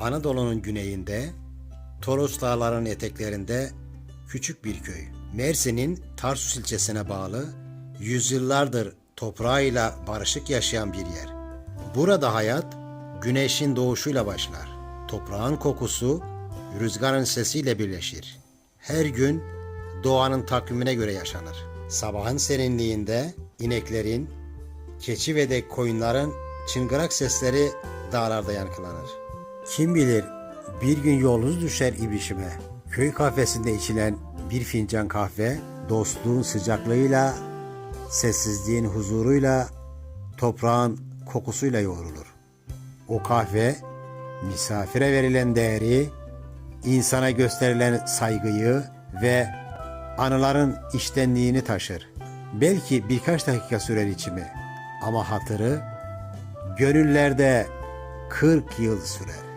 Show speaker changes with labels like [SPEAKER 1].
[SPEAKER 1] Anadolu'nun güneyinde, Toros Dağları'nın eteklerinde küçük bir köy. Mersin'in Tarsus ilçesine bağlı, yüzyıllardır toprağıyla barışık yaşayan bir yer. Burada hayat güneşin doğuşuyla başlar. Toprağın kokusu rüzgarın sesiyle birleşir. Her gün doğanın takvimine göre yaşanır. Sabahın serinliğinde ineklerin, keçi ve de koyunların çıngırak sesleri dağlarda yankılanır. Kim bilir bir gün yolunuz düşer ibişime. Köy kafesinde içilen bir fincan kahve dostluğun sıcaklığıyla, sessizliğin huzuruyla, toprağın kokusuyla yoğrulur. O kahve misafire verilen değeri, insana gösterilen saygıyı ve anıların iştenliğini taşır. Belki birkaç dakika sürer içimi ama hatırı gönüllerde 40 yıl sürer.